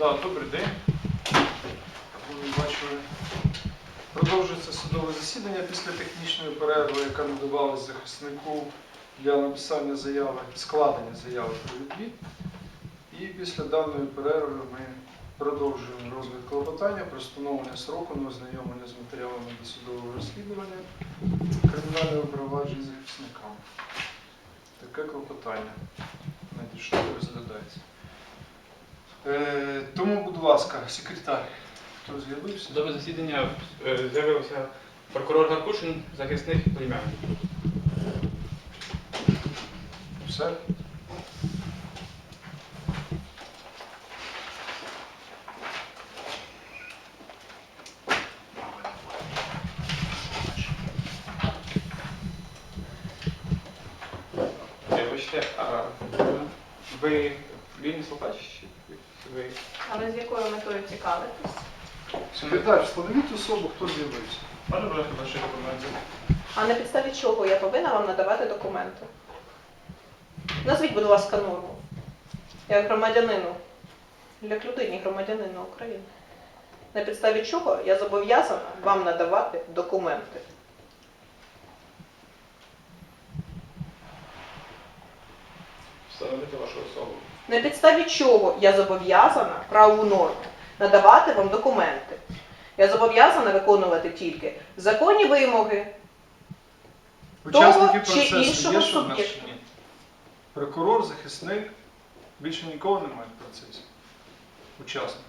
Да, добрий день. Бачили. Продовжується судове засідання після технічної перерви, яка надавалась захиснику для написання заяви, складення заяви про відвід. І після даної перерви ми продовжуємо розгляд клопотання про встановлення сроку на ознайомлення з матеріалами досудового розслідування кримінального провадження захисникам. Таке клопотання надійшло розглядається. Е, тому, будь ласка, секретар, хто з'явився? Судове засідання е, з'явився прокурор Гаркушин, захисник племянник. Все? Вибачте, а ви вільний слухач? Ви... Але з якою метою цікавитись? Секретар, встановіть особу, хто з'явився. Можна будь ваші документи? А на підставі чого я повинна вам надавати документи? Назвіть, будь ласка, норму. Як громадянину, як людині громадянина України. На підставі чого я зобов'язана вам надавати документи? Встановити вашу особу. На підставі чого я зобов'язана правову норму надавати вам документи? Я зобов'язана виконувати тільки законні вимоги. Учасники чи процесу іншого є, що в нас суб'єкта. чи ні? Прокурор, захисник, більше нікого немає в процесі. Учасників.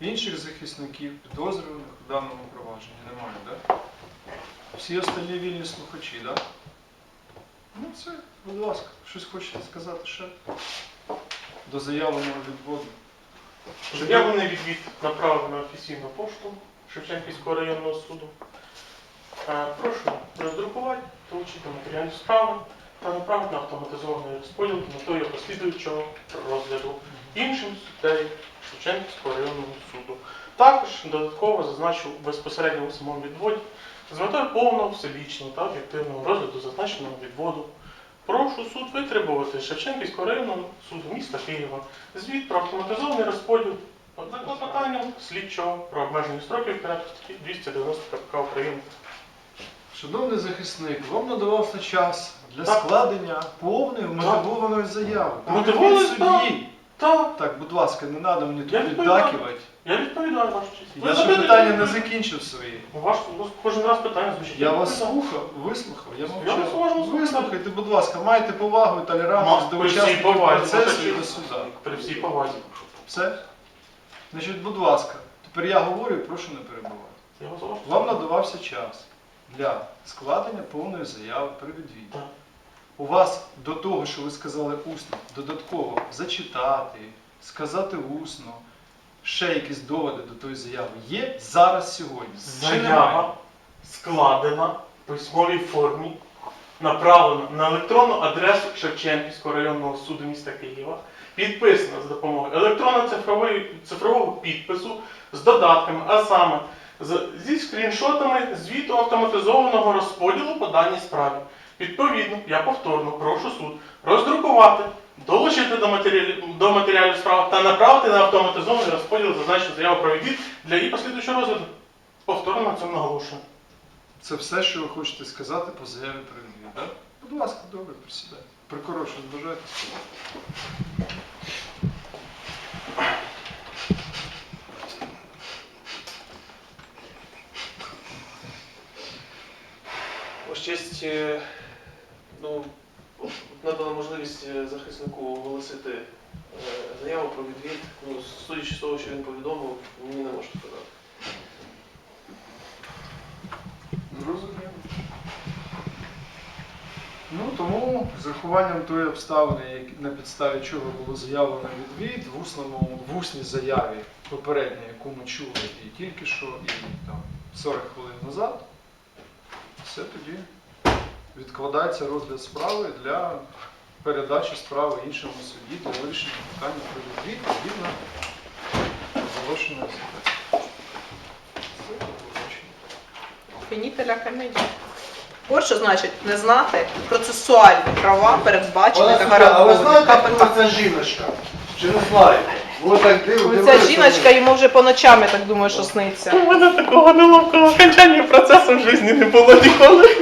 Інших захисників, підозрюваних в даному провадженні немає, так? Всі остальні вільні слухачі, так? Ну це, будь ласка, щось хочете сказати ще? До заявленого відводу. Заявлений відвід направив на офіційну пошту Шевченківського районного суду. Е, Прошу роздрукувати, долучити матеріалів справи та направити на автоматизований розподіл з метою послідуючого розгляду іншим суддею Шевченківського районного суду. Також додатково зазначу безпосередньо у самому відводі з метою повного, всебічного та об'єктивного розгляду зазначеного відводу. Прошу суд витребувати Шевченківського районного суду міста Києва звіт про автоматизований розподіл за клопотанням слідчого про обмеження строків порядку статті 290 КПК України. Шановний захисник, вам надавався час для Так. складення повної мотивованої заяви. Мотивованої, судді. Так, Так, будь ласка, не треба мені Я тут відповідаю. піддакувати. я відповідаю вашу честь. Ви Я ще запитуєте, питання не закінчив свої. У вас у вас кожен раз питання звучить. Я вас відповідаю. слухав, вислухав, я Я вас уважно слухав. Вислухайте, будь ласка, майте повагу і толерантність до при всій учасників повазі, процесу і до суда. При всій повазі. Все? Значить, будь ласка, тепер я говорю і прошу не перебувати. Я вас уважно Вам надавався час для складення повної заяви при відвіді. Так. У вас до того, що ви сказали усно, додатково зачитати, сказати усно, ще якісь доводи до тої заяви є зараз сьогодні. Немає? Заява складена в письмовій формі, направлена на електронну адресу Шевченківського районного суду міста Києва, підписана за допомогою електронно-цифрової- цифрового підпису з додатками, а саме з- зі скріншотами звіту автоматизованого розподілу по даній справі. Відповідно, я повторно прошу суд роздрукувати, долучити до матеріалів, до матеріалів справи та направити на автоматизований розподіл зазначену заяву про відвід для її послідуючого розгляду. Повторно на цьому наголошую. Це все, що ви хочете сказати по заяві про відвід, так? Будь ласка, добре, присідайте. Прокурор, щось бажаєте сказати? Честь, е, ну, надана можливість е, захиснику оголосити е, заяву про відвід. Ну, судячи з того, що він повідомив, мені не можна сказати. Зрозуміло. Ну, тому з урахуванням тої обставини, на підставі чого було заявлено відвід, в, усному, в усній заяві попередній, яку ми чули і тільки що, і там 40 хвилин назад, все тоді відкладається розгляд справи для передачі справи іншому суді для вирішення питання про відвід згідно оголошеної. Фінітеля комедія. От що значить не знати процесуальні права, передбачені та а ви гарантовані знаєте, хто ця жіночка? Чи не знаєте? Ви так див- Оця жіночка йому вже по ночам, я так думаю, що сниться. У мене такого неловкого окончання процесу в житті не було ніколи.